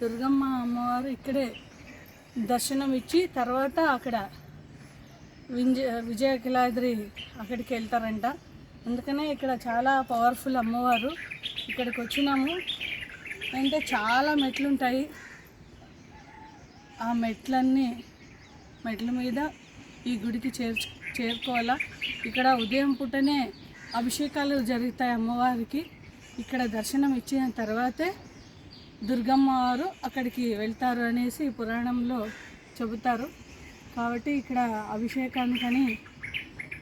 దుర్గమ్మ అమ్మవారు ఇక్కడే దర్శనం ఇచ్చి తర్వాత అక్కడ వింజ విజయకిలాద్రి అక్కడికి వెళ్తారంట. అందుకనే ఇక్కడ చాలా పవర్ఫుల్ అమ్మవారు ఇక్కడికి వచ్చినాము. అంటే చాలా మెట్లు ఉంటాయి ఆ మెట్లన్నీ మెట్ల మీద ఈ గుడికి చేర్చు చేరుకోవాలా. ఇక్కడ ఉదయం పూటనే అభిషేకాలు జరుగుతాయి అమ్మవారికి. ఇక్కడ దర్శనం ఇచ్చిన తర్వాతే దుర్గమ్మ వారు అక్కడికి వెళ్తారు అనేసి పురాణంలో చెబుతారు. కాబట్టి ఇక్కడ అభిషేకానికని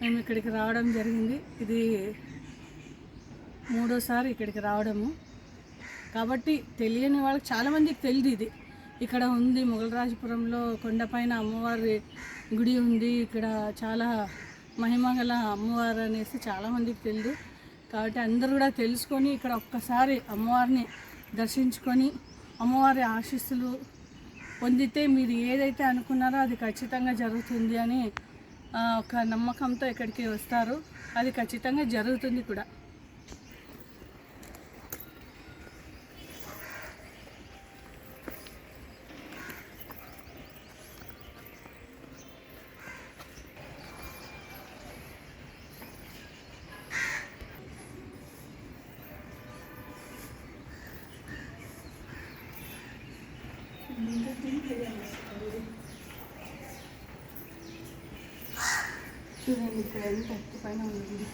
మేము ఇక్కడికి రావడం జరిగింది. ఇది మూడోసారి ఇక్కడికి రావడము. కాబట్టి తెలియని వాళ్ళకి చాలామందికి తెలియదు ఇది. ఇక్కడ ఉంది మొగలరాజపురంలో కొండపైన అమ్మవారి గుడి ఉంది. ఇక్కడ చాలా మహిమగల అమ్మవారు అనేసి చాలామందికి తెలియదు. కాబట్టి అందరూ కూడా తెలుసుకొని ఇక్కడ ఒక్కసారి అమ్మవారిని దర్శించుకొని అమ్మవారి ఆశీస్సులు పొందితే మీరు ఏదైతే అనుకున్నారో అది ఖచ్చితంగా జరుగుతుంది అని ఒక నమ్మకంతో ఇక్కడికి వస్తారు. అది ఖచ్చితంగా జరుగుతుంది కూడా. చూడండి ఇక్కడ ఎంత పైన ఉంది.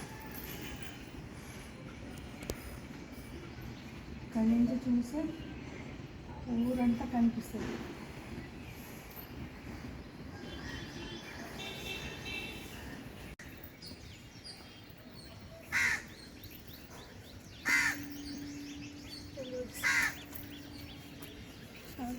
ఇక్కడ నుంచి చూస్తే ఊరంతా కనిపిస్తుంది.